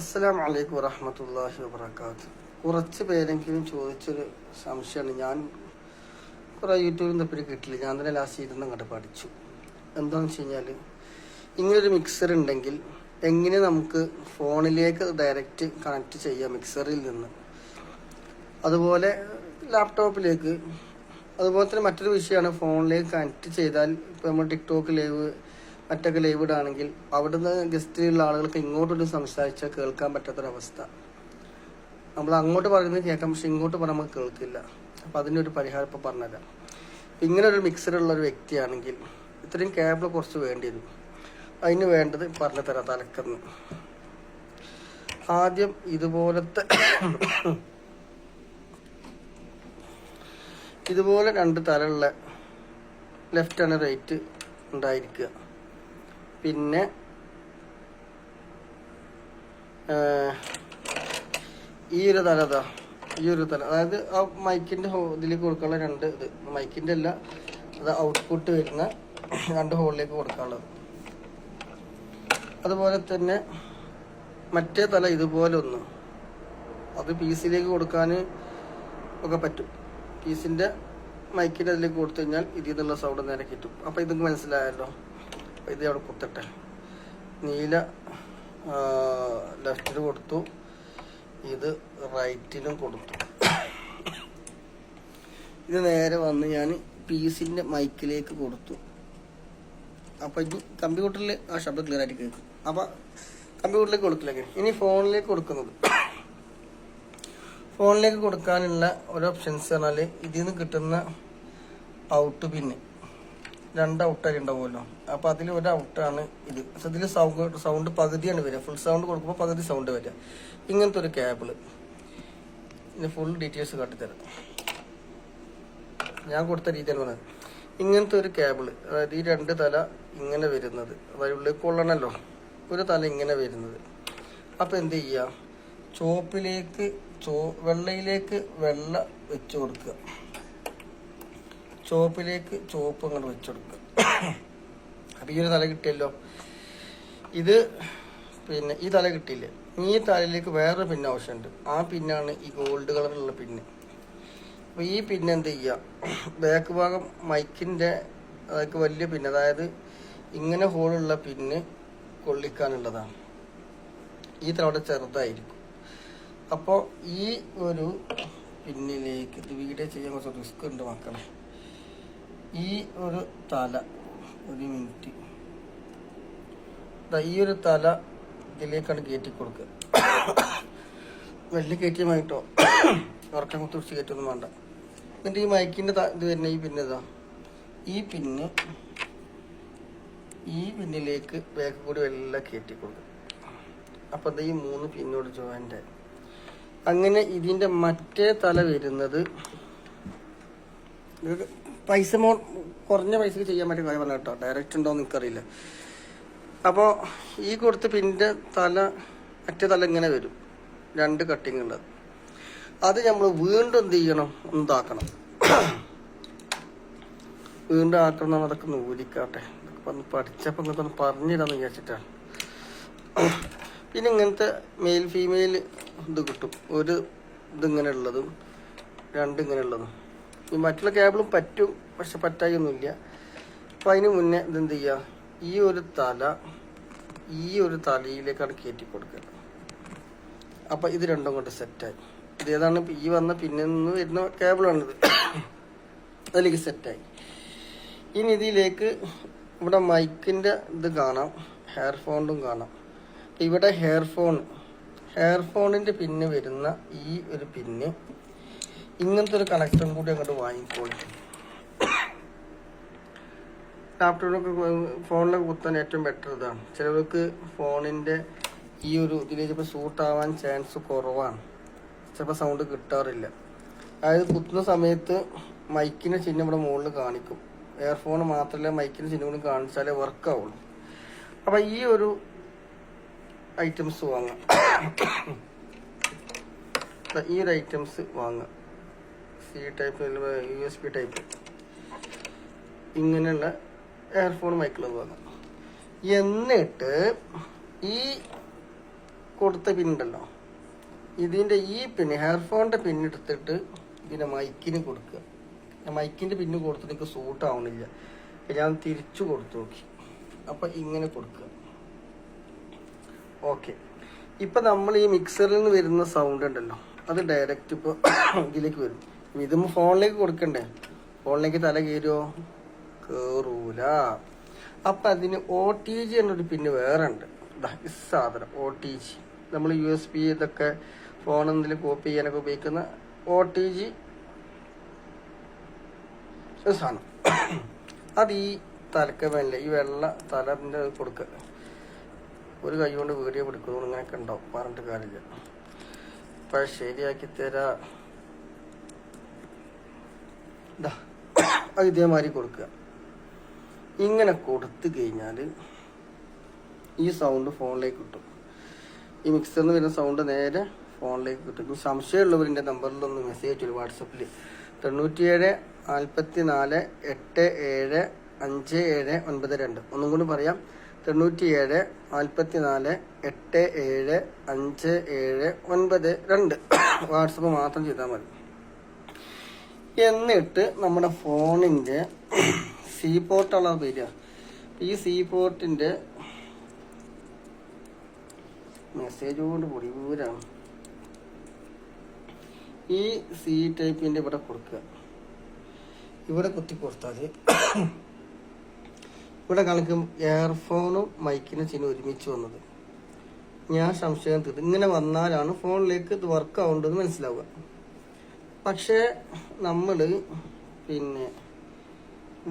അസ്സലാം വലൈക്കും വറഹമത്തല്ലാഹി വബർക്കാത്ത് കുറച്ച് പേരെങ്കിലും ചോദിച്ചൊരു സംശയമാണ്. ഞാൻ കുറേ യൂട്യൂബിൽ നിന്ന് പേര് കിട്ടില്ല ഞാൻ തന്നെ ലാസ്റ്റ് ഇരുന്ന് അങ്ങോട്ട് പഠിച്ചു. എന്താണെന്ന് വെച്ച് കഴിഞ്ഞാൽ ഇങ്ങനൊരു മിക്സർ ഉണ്ടെങ്കിൽ എങ്ങനെ നമുക്ക് ഫോണിലേക്ക് ഡയറക്റ്റ് കണക്ട് ചെയ്യാം മിക്സറിൽ നിന്ന്? അതുപോലെ ലാപ്ടോപ്പിലേക്ക് അതുപോലെ തന്നെ മറ്റൊരു വിഷയമാണ് ഫോണിലേക്ക് കണക്ട് ചെയ്താൽ ഇപ്പോൾ നമ്മൾ ടിക്ടോക്ക് ലൈവ് മറ്റൊക്കെ ലൈവ് ഇടുകയാണെങ്കിൽ അവിടുന്ന് ഗസ്റ്റിലുള്ള ആളുകൾക്ക് ഇങ്ങോട്ടൊരു സംസാരിച്ചാൽ കേൾക്കാൻ പറ്റാത്തൊരവസ്ഥ. നമ്മൾ അങ്ങോട്ട് പറയുന്നത് കേൾക്കാം പക്ഷെ ഇങ്ങോട്ട് പറഞ്ഞാൽ നമുക്ക് കേൾക്കില്ല. അപ്പം അതിനൊരു പരിഹാരം ഇപ്പം പറഞ്ഞുതരാം. ഇങ്ങനെ ഒരു മിക്സർ ഉള്ള ഒരു വ്യക്തിയാണെങ്കിൽ ഇത്രയും കേബിൾ കുറച്ച് വേണ്ടി വരും. അതിന് വേണ്ടത് പറഞ്ഞു തരാം തലക്കെന്ന്. ആദ്യം ഇതുപോലത്തെ ഇതുപോലെ രണ്ട് തലയുള്ള ലെഫ്റ്റ് ആണ് റൈറ്റ് ഉണ്ടായിരിക്കുക. പിന്നെ ഈ ഒരു തല അതാ ഈ ഒരു തല. അതായത് ആ മൈക്കിന്റെ ഇതിലേക്ക് കൊടുക്കാനുള്ള രണ്ട് ഇത്. മൈക്കിന്റെ അല്ല അത് ഔട്ട്പുട്ട് വരുന്ന രണ്ട് ഹോളിലേക്ക് കൊടുക്കാനുള്ളത്. അതുപോലെ തന്നെ മറ്റേ തല ഇതുപോലെ ഒന്ന്. അത് പീസിലേക്ക് കൊടുക്കാൻ ഒക്കെ പറ്റും. പീസിന്റെ മൈക്കിന്റെ അതിലേക്ക് കൊടുത്തു കഴിഞ്ഞാൽ ഇതിൽ നിന്നുള്ള സൗണ്ട് നേരെ കിട്ടും. അപ്പൊ ഇതൊക്കെ മനസ്സിലായല്ലോ? ഇത് അവിടെ കുത്തട്ടെ. നീല ലെഫ്റ്റിൽ കൊടുത്തു. ഇത് റൈറ്റിലും കൊടുത്തു. ഇത് നേരെ വന്ന് ഞാൻ പീസിന്റെ മൈക്കിലേക്ക് കൊടുത്തു. അപ്പോൾ ഇനി കമ്പ്യൂട്ടറിൽ ആ ശബ്ദം ക്ലിയർ ആയിട്ട് കേൾക്കും. അപ്പോൾ കമ്പ്യൂട്ടറിലേക്ക് കൊടുക്കില്ല ഇനി ഫോണിലേക്ക് കൊടുക്കുന്നത്. ഫോണിലേക്ക് കൊടുക്കാനുള്ള ഒരു ഓപ്ഷൻസ് പറഞ്ഞാൽ ഇതിൽ നിന്ന് കിട്ടുന്ന ഔട്ട് പിന്നെ. രണ്ട് ഔട്ടായി ഉണ്ടാവുമല്ലോ. അപ്പൊ അതിൽ ഒരു ഔട്ടാണ് ഇത്. ഇതിൽ സൗണ്ട് സൗണ്ട് പകുതിയാണ് വരിക. ഫുൾ സൗണ്ട് കൊടുക്കുമ്പോൾ പകുതി സൗണ്ട് വരിക. ഇങ്ങനത്തെ ഒരു കേബിൾ ഇതിന് ഫുൾ ഡീറ്റെയിൽസ് കാട്ടിത്തരാം. ഞാൻ കൊടുത്ത രീതിയാണ് പറഞ്ഞത്. ഇങ്ങനത്തെ ഒരു കേബിൾ അതായത് ഈ രണ്ട് തല ഇങ്ങനെ വരുന്നത്. അതായത് ഉള്ളിൽ കൊള്ളണല്ലോ. ഒരു തല ഇങ്ങനെ വരുന്നത്. അപ്പൊ എന്ത് ചെയ്യുക ചോപ്പിലേക്ക് ചോ വെള്ളയിലേക്ക് വെള്ള വെച്ച് കൊടുക്കുക. ചോപ്പിലേക്ക് ചുവപ്പ് അങ്ങോട്ട് വെച്ചെടുക്കുക അപ്പം ഈ ഒരു തല കിട്ടിയല്ലോ. ഇത് പിന്നെ ഈ തല കിട്ടിയില്ലേ? ഈ തലയിലേക്ക് വേറൊരു പിന്നെ ആവശ്യമുണ്ട് ആ പിന്നാണ് ഈ ഗോൾഡ് കളറിലുള്ള പിന്ന് അപ്പോൾ ഈ പിന്നെ എന്ത് ചെയ്യുക ബാക്ക് ഭാഗം മൈക്കിന്റെ അതൊക്കെ വലിയ പിന്നെ അതായത് ഇങ്ങനെ ഹോളുള്ള പിന്ന് കൊള്ളിക്കാനുള്ളതാണ്. ഈ തല അവിടെ ചെറുതായിരിക്കും. അപ്പോൾ ഈ ഒരു പിന്നിലേക്ക് ഇത് വീഡിയോ ചെയ്യാൻ കുറച്ച് റിസ്ക് ഉണ്ട് മക്കളെ. ഈ ഒരു തല ഒരു മിനിറ്റ് ഈ ഒരു തല ഇതിലേക്കാണ് കയറ്റി കൊടുക്കുക. വലിയ കയറ്റിയമായിട്ടോ ഉറക്കം കുത്തി പിടിച്ച് കയറ്റൊന്നും വേണ്ട. എന്നിട്ട് ഈ മൈക്കിന്റെ ത- ഇത് വരുന്ന ഈ പിന്നെ ഇതാ. ഈ പിന്ന് ഈ പിന്നിലേക്ക് ബാക്ക് കൂടി എല്ലാം കയറ്റി കൊടുക്കുക. അപ്പൊ അത് ഈ മൂന്ന് പിന്നോട് ജോയിന്റ് ആയി അങ്ങനെ ഇതിന്റെ മറ്റേ തല വരുന്നത് പൈസ മോ കുറഞ്ഞ പൈസക്ക് ചെയ്യാൻ പറ്റിയ കാര്യം കേട്ടോ. ഡയറക്റ്റ് ഉണ്ടോ എന്ന് എനിക്കറിയില്ല. അപ്പോൾ ഈ കൊടുത്ത് പിന്റെ തല മറ്റേ തല ഇങ്ങനെ വരും. രണ്ട് കട്ടിങ് ഉള്ളത് അത് നമ്മൾ വീണ്ടും എന്ത് ചെയ്യണം? ഒന്നാക്കണം വീണ്ടും ആക്കണം അതൊക്കെ നൂലിക്കാട്ടെ. ഊരിക്കാട്ടെ പറഞ്ഞ് പഠിച്ചപ്പോൾ ഇങ്ങനത്തെ ഒന്ന് പറഞ്ഞിടാന്ന് വിചാരിച്ചിട്ടാണ് പിന്നെ ഇങ്ങനത്തെ മെയിൽ ഫീമെയിൽ ഇത് കിട്ടും. ഒരു ഇതിങ്ങനെ ഉള്ളതും രണ്ടിങ്ങനെ ഉള്ളതും മറ്റുള്ള കേബിളും പറ്റും പക്ഷെ പറ്റായൊന്നുമില്ല അപ്പം അതിന് മുന്നേ ഇതെന്ത് ചെയ്യുക ഈ ഒരു തല ഈ ഒരു തലയിലേക്കാണ് കയറ്റി കൊടുക്കുക. അപ്പം ഇത് രണ്ടും കൊണ്ട് സെറ്റായി. ഇത് ഏതാണ്? ഈ വന്ന പിന്നെ നിന്ന് വരുന്ന കേബിളാണിത്. അതിലേക്ക് സെറ്റായി. ഇനി ഇതിലേക്ക് ഇവിടെ മൈക്കിന്റെ ഇത് കാണാം. ഹെയർ ഫോണും കാണാം. ഇവിടെ ഹെയർ ഫോൺ. ഹെയർ പിന്നെ വരുന്ന ഈ ഒരു പിന്ന് ഇങ്ങനത്തെ ഒരു കണക്ഷൻ കൂടി അങ്ങോട്ട് വാങ്ങിക്കോളി. ലാപ്ടോപ്പിലൊക്കെ ഫോണിലൊക്കെ കുത്താൻ ഏറ്റവും ബെറ്റർ ഇതാണ്. ചിലവർക്ക് ഫോണിന്റെ ഈ ഒരു ഇതിലേക്ക് ചിലപ്പോൾ സൂട്ട് ആവാൻ ചാൻസ് കുറവാണ്. ചിലപ്പോൾ സൗണ്ട് കിട്ടാറില്ല. അതായത് കുത്തുന്ന സമയത്ത് മൈക്കിന്റെ ചിഹ്നം ഇവിടെ മുകളിൽ കാണിക്കും. എയർഫോൺ മാത്രമല്ല മൈക്കിന്റെ ചിഹ്നം കൂടി കാണിച്ചാലേ വർക്ക് ആവുള്ളൂ. അപ്പം ഈ ഒരു ഐറ്റംസ് വാങ്ങാം. ഈ ഒരു ഐറ്റംസ് വാങ്ങാം. C type U S B type. ഇങ്ങനെയുള്ള എയർഫോൺ മൈക്കുള്ളത് വാങ്ങാം എന്നിട്ട് ഈ കൊടുത്ത പിന്നുണ്ടല്ലോ ഇതിന്റെ ഈ പിന്ന് ഹെയർഫോണിന്റെ പിന്നെടുത്തിട്ട് ഇതിന്റെ മൈക്കിന് കൊടുക്കുക. മൈക്കിന്റെ പിന്ന് കൊടുത്തിട്ട് എനിക്ക് സൂട്ട് ആവണില്ല. ഞാൻ തിരിച്ചു കൊടുത്തു നോക്കി. അപ്പം ഇങ്ങനെ കൊടുക്കുക. ഓക്കെ ഇപ്പം നമ്മൾ ഈ മിക്സറിൽ നിന്ന് വരുന്ന സൗണ്ട് ഉണ്ടല്ലോ. അത് ഡയറക്റ്റ് ഇപ്പോൾ ഇതിലേക്ക് വരും. ഇതും ഫോണിലേക്ക് കൊടുക്കണ്ടേ? ഫോണിലേക്ക് തല കയറുമോ കയറൂല അപ്പം അതിന് ഒ ടി ജി എന്നൊരു പിന്നെ വേറെ ഉണ്ട്. സാധനം ഒ ടി ജി നമ്മൾ യു എസ് ബി ഇതൊക്കെ ഫോണിൽ കോപ്പി ചെയ്യാനൊക്കെ ഉപയോഗിക്കുന്ന ഒ ടി ജി സാധനം. അത് ഈ തലക്കമല്ല ഈ വെള്ള തലന്റെ കൊടുക്കുക ഒരു കൈ കൊണ്ട് വീഡിയോ കൊടുക്കുന്നു ഇങ്ങനെയൊക്കെ ഉണ്ടാവും. പറഞ്ഞിട്ട് കാര്യമില്ല. ഇപ്പൊ ശരിയാക്കി തരാ. അത് ഇതേമാതിരി കൊടുക്കുക. ഇങ്ങനെ കൊടുത്തു കഴിഞ്ഞാൽ ഈ സൗണ്ട് ഫോണിലേക്ക് കിട്ടും. ഈ മിക്സറിൽ നിന്ന് വരുന്ന സൗണ്ട് നേരെ ഫോണിലേക്ക് കിട്ടും. ഇനി സംശയമുള്ളവരിന്റെ നമ്പറിലൊന്ന് മെസ്സേജ് അയച്ചു വാട്സപ്പിൽ തൊണ്ണൂറ്റിയേഴ് നാൽപ്പത്തി നാല് എട്ട് ഏഴ് അഞ്ച് ഏഴ് ഒൻപത് രണ്ട്. ഒന്നും കൂടി പറയാം. തൊണ്ണൂറ്റിയേഴ് നാൽപ്പത്തി നാല് എട്ട് ഏഴ് അഞ്ച് ഏഴ് ഒൻപത് രണ്ട്. വാട്സപ്പ് മാത്രം ചെയ്താൽ മതി. എന്നിട്ട് നമ്മുടെ ഫോണിന്റെ സി പോർട്ടാണ് വരിക. ഈ സി പോർട്ടിന്റെ മെസ്സേജ് കൊണ്ട് പൊടിപൂരാണ് ഈ സി ടൈപ്പിന്റെ ഇവിടെ കൊടുക്കുക. ഇവിടെ കുത്തി കൊടുത്താൽ ഇവിടെ കാണിക്കും എയർഫോണും മൈക്കിനും ചിഹ്നം ഒരുമിച്ച് വന്നത്. ഞാൻ സംശയം തീർന്നു ഇങ്ങനെ വന്നാലാണ് ഫോണിലേക്ക് ഇത് വർക്ക് ആവേണ്ടത് മനസ്സിലാവുക. പക്ഷേ നമ്മൾ പിന്നെ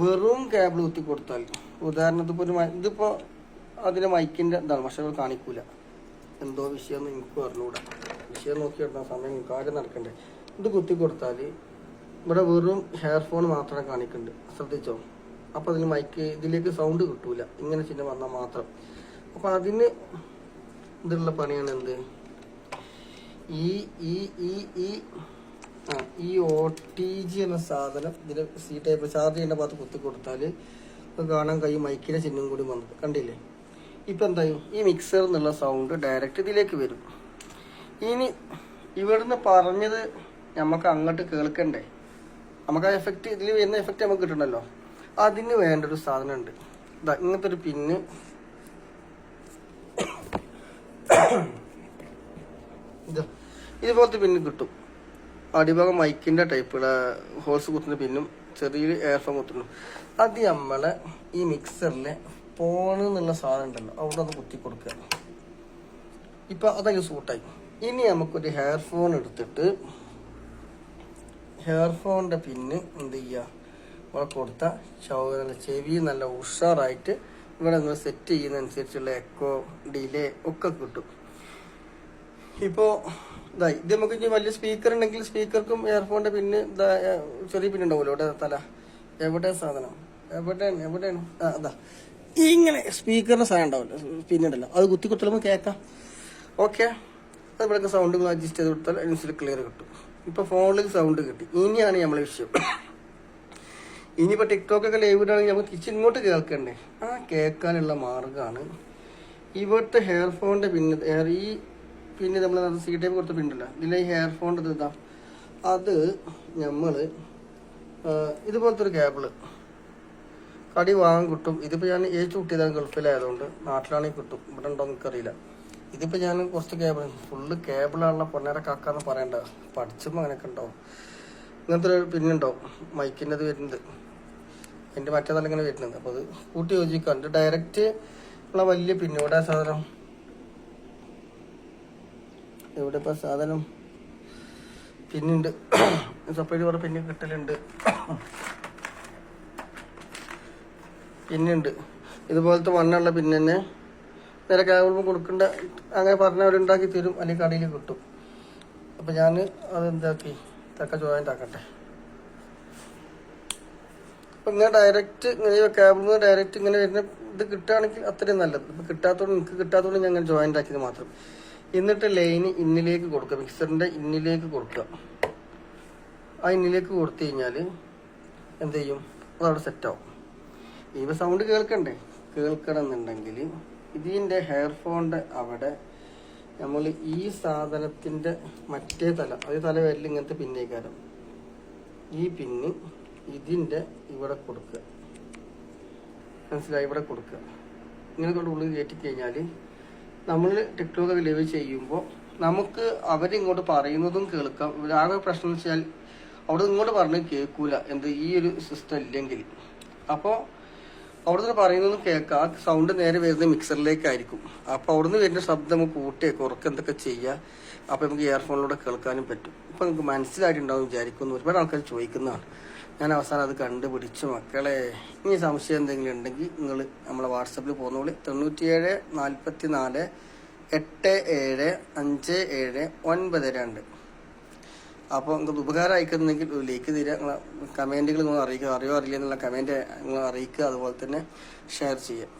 വെറും കേബിൾ കുത്തി കൊടുത്താൽ ഉദാഹരണത്തിന് ഒരു ഇതിപ്പോൾ ഇതിപ്പോ അതിന്റെ മൈക്കിന്റെ എന്താണ് പക്ഷെ അത് കാണിക്കൂല. എന്തോ വിഷയം എനിക്ക് അറിഞ്ഞൂടാ. വിഷയം നോക്കി എടുത്താൽ സമയം കാര്യം നടക്കണ്ടേ? ഇത് കുത്തി കൊടുത്താൽ ഇവിടെ വെറും ഹെയർഫോൺ മാത്രമേ കാണിക്കുന്നുണ്ട് ശ്രദ്ധിച്ചോ? അപ്പോൾ അതിന് മൈക്ക് ഇതിലേക്ക് സൗണ്ട് കിട്ടൂല. ഇങ്ങനെ ചിഹ്നം വന്നാൽ മാത്രം. അപ്പോൾ അതിന് ഇതുള്ള പണിയാണ് എന്ത്? ഈ ഈ ഈ ഈ ഈ ഒ ടി ജി എന്ന സാധനം ഇതിന് സി ടൈപ്പ് ചാർജ് ചെയ്യേണ്ട ഭാഗത്ത് കുത്തി കൊടുത്താൽ കാണാൻ കഴിയും മൈക്കിന്റെ ചിഹ്നം കൂടി വന്നത്. കണ്ടില്ലേ? ഇപ്പം എന്തായും? ഈ മിക്സർ എന്നുള്ള സൗണ്ട് ഡയറക്റ്റ് ഇതിലേക്ക് വരും. ഇനി ഇവിടുന്ന് പറഞ്ഞത് നമുക്ക് അങ്ങോട്ട് കേൾക്കണ്ടേ? നമുക്ക് ആ എഫക്റ്റ് ഇതിൽ വരുന്ന എഫക്റ്റ് നമുക്ക് കിട്ടണമല്ലോ അതിന് വേണ്ട ഒരു സാധനം ഉണ്ട് ഇതാ ഇങ്ങനത്തെ ഒരു പിന്ന് ഇതാ ഇതുപോലത്തെ പിന്ന് കിട്ടും. അടിഭാഗം മൈക്കിന്റെ ടൈപ്പുള്ള ഹോൾസ് കുത്തുന്ന പിന്നും ചെറിയൊരു എയർഫോൺ കുത്തുന്നു. അത് നമ്മളെ ഈ മിക്സറിലെ പോണ് എന്നുള്ള സാധനം ഉണ്ടല്ലോ അവിടെ ഒന്ന് കുത്തി കൊടുക്കുക. ഇപ്പൊ അതങ്ങ് സൂട്ടായി ഇനി നമുക്കൊരു ഹെയർ ഫോൺ എടുത്തിട്ട് ഹെയർ ഫോണിന്റെ പിന്ന് എന്ത് ചെയ്യുക ഇവിടെ കൊടുത്ത ചൗ- ചെവി നല്ല ഉഷാറായിട്ട് ഇവിടെ നിങ്ങൾ സെറ്റ് ചെയ്യുന്നതനുസരിച്ചുള്ള എക്കോ ഡിലേ ഒക്കെ കിട്ടും. ഇപ്പോ ഇതായി ഇത് നമുക്ക് ഇനി വലിയ സ്പീക്കർ ഉണ്ടെങ്കിൽ സ്പീക്കർക്കും ഇയർഫോണിന്റെ പിന്നെ ചെറിയ പിന്നെ ഉണ്ടാവുമല്ലോ ഇവിടെ തല. എവിടെ സാധനം? എവിടെയാണ് എവിടെയാണ്? ആ അതാ ഇങ്ങനെ സ്പീക്കറിന്റെ സാധനം ഉണ്ടാവില്ല? പിന്നുണ്ടല്ലോ അത് കുത്തി കുത്തലുമ്പോൾ കേൾക്കാം. ഓക്കെ അത് ഇവിടെ സൗണ്ട് അഡ്ജസ്റ്റ് ചെയ്ത് കൊടുത്താൽ അതിനനുസരിച്ച് ക്ലിയർ കിട്ടും. ഇപ്പൊ ഫോണിൽ സൗണ്ട് കിട്ടി. ഇനിയാണ് നമ്മളെ വിഷയം. ഇനിയിപ്പോ ടിക്ടോക്ക് ഒക്കെ ലൈവ് ഇടുകയാണെങ്കിൽ നമുക്ക് തിരിച്ച് ഇങ്ങോട്ട് കേൾക്കണ്ടേ? ആ കേൾക്കാനുള്ള മാർഗമാണ് ഇവിടുത്തെ ഹെയർ ഫോണിന്റെ പിന്നെ ഈ പിന്നെ നമ്മൾ സി ടൈപ്പ് കൊടുത്ത പിന്നല്ല ഇതിലെ ഹെയർ ഇത് ഇതാ. അത് നമ്മൾ ഇതുപോലത്തെ ഒരു കേബിൾ കടി വാങ്ങാൻ കിട്ടും. ഇതിപ്പോ ഞാൻ ഏച്ചു കുട്ടിയതാണ് ഗൾഫിലായതുകൊണ്ട് നാട്ടിലാണെങ്കിൽ കിട്ടും. ഇവിടെ ഉണ്ടോ എനിക്കറിയില്ല. ഇതിപ്പോ ഞാൻ കുറച്ച് കേബിൾ ഫുള്ള് കേബിളാണല്ലോ പൊന്നേര കാക്കാന്ന് പറയണ്ട. പഠിച്ചപ്പോ അങ്ങനെയൊക്കെ ഉണ്ടാവും ഇങ്ങനത്തെ ഒരു പിന്നുണ്ടാവും മൈക്കിന്റെ അത് വരുന്നത്. എന്റെ മറ്റേതല്ല ഇങ്ങനെ വരുന്നത്. അപ്പോൾ അത് കൂട്ടി യോജിക്കാണ്ട് ഡയറക്റ്റ് ഉള്ള വലിയ പിന്നെ ഇവിടെ സാധനം. എവിടെ ഇപ്പൊ സാധനം? പിന്നുണ്ട്. സപ്പറേറ്റ് കുറെ പിന്നെ കിട്ടലുണ്ട്. പിന്നുണ്ട്. ഇതുപോലത്തെ മണ്ണുള്ള പിന്നെ തന്നെ നേരെ കേബിൾ കൊടുക്കേണ്ട. അങ്ങനെ പറഞ്ഞവരുണ്ടാക്കി തരും. അല്ലെങ്കിൽ കടയിൽ കിട്ടും. അപ്പൊ ഞാൻ അതെന്താക്കി തക്ക ആക്കട്ടെ അപ്പൊ ഇങ്ങനെ ഡയറക്റ്റ് ഇങ്ങനെ കേബിളിൽ നിന്ന് ഡയറക്റ്റ് ഇങ്ങനെ വരുന്ന ഇത് കിട്ടുകയാണെങ്കിൽ അത്രയും നല്ലത്. ഇപ്പൊ കിട്ടാത്തോണ്ട് എനിക്ക് കിട്ടാത്തോണ്ട് ഞാൻ ജോയിന്റ് ആക്കിയത് മാത്രം. എന്നിട്ട് ലൈന് ഇന്നിലേക്ക് കൊടുക്കുക മിക്സറിന്റെ ഇന്നിലേക്ക് കൊടുക്കുക. ആ ഇന്നിലേക്ക് കൊടുത്തു കഴിഞ്ഞാൽ എന്ത് ചെയ്യും? അതവിടെ സെറ്റ് ആവും. ഇവ സൗണ്ട് കേൾക്കണ്ടേ? കേൾക്കണം എന്നുണ്ടെങ്കിൽ ഇതിന്റെ ഹെയർ അവിടെ നമ്മൾ ഈ സാധനത്തിന്റെ മറ്റേ തല അതേ തല വരൽ ഇങ്ങനത്തെ പിന്നേക്കാരം ഈ പിന്ന് ഇതിന്റെ ഇവിടെ കൊടുക്കുക. മനസ്സിലായി? ഇവിടെ കൊടുക്കുക. ഇങ്ങനെ കൊണ്ട് ഉള്ളിൽ കയറ്റി കഴിഞ്ഞാൽ നമ്മൾ ടിക്ടോക്ക് ലൈവ് ചെയ്യുമ്പോൾ നമുക്ക് അവരിങ്ങോട്ട് പറയുന്നതും കേൾക്കാം. ആകെ പ്രശ്നം എന്ന് വെച്ചാൽ അവിടെ ഇങ്ങോട്ട് പറഞ്ഞ് കേൾക്കൂല. എന്ത് ഈ ഒരു സിസ്റ്റം ഇല്ലെങ്കിൽ. അപ്പോൾ അവിടുന്ന് പറയുന്നതും കേൾക്കാം. ആ സൗണ്ട് നേരെ വരുന്നത് മിക്സറിലേക്കായിരിക്കും അപ്പോൾ അവിടുന്ന് വരുന്ന ശബ്ദം നമുക്ക് കൂട്ടിയെ കുറക്ക് എന്തൊക്കെ ചെയ്യുക അപ്പോൾ നമുക്ക് ഇയർഫോണിലൂടെ കേൾക്കാനും പറ്റും. ഇപ്പോൾ നമുക്ക് മനസ്സിലായിട്ടുണ്ടാവും വിചാരിക്കുന്നു. ഒരുപാട് ആൾക്കാർ ചോദിക്കുന്നതാണ്. ഞാൻ അവസാനം അത് കണ്ടുപിടിച്ചു. മക്കളെ ഇനി സംശയം എന്തെങ്കിലും ഉണ്ടെങ്കിൽ നിങ്ങൾ നമ്മളെ വാട്സപ്പിൽ പോകുന്നോളി തൊണ്ണൂറ്റിയേഴ് നാൽപ്പത്തി നാല് എട്ട് ഏഴ് അഞ്ച് ഏഴ് ഒൻപത് രണ്ട്. അപ്പോൾ നിങ്ങൾക്ക് ഉപകാരം അയക്കുന്നെങ്കിൽ ഒരു ലൈക്ക് തരിക. നിങ്ങളെ കമന്റുകൾ നിങ്ങൾ അറിയിക്കുക. അറിയോ അറിയില്ല എന്നുള്ള കമന്റ് നിങ്ങൾ അറിയിക്കുക. അതുപോലെ തന്നെ ഷെയർ ചെയ്യുക.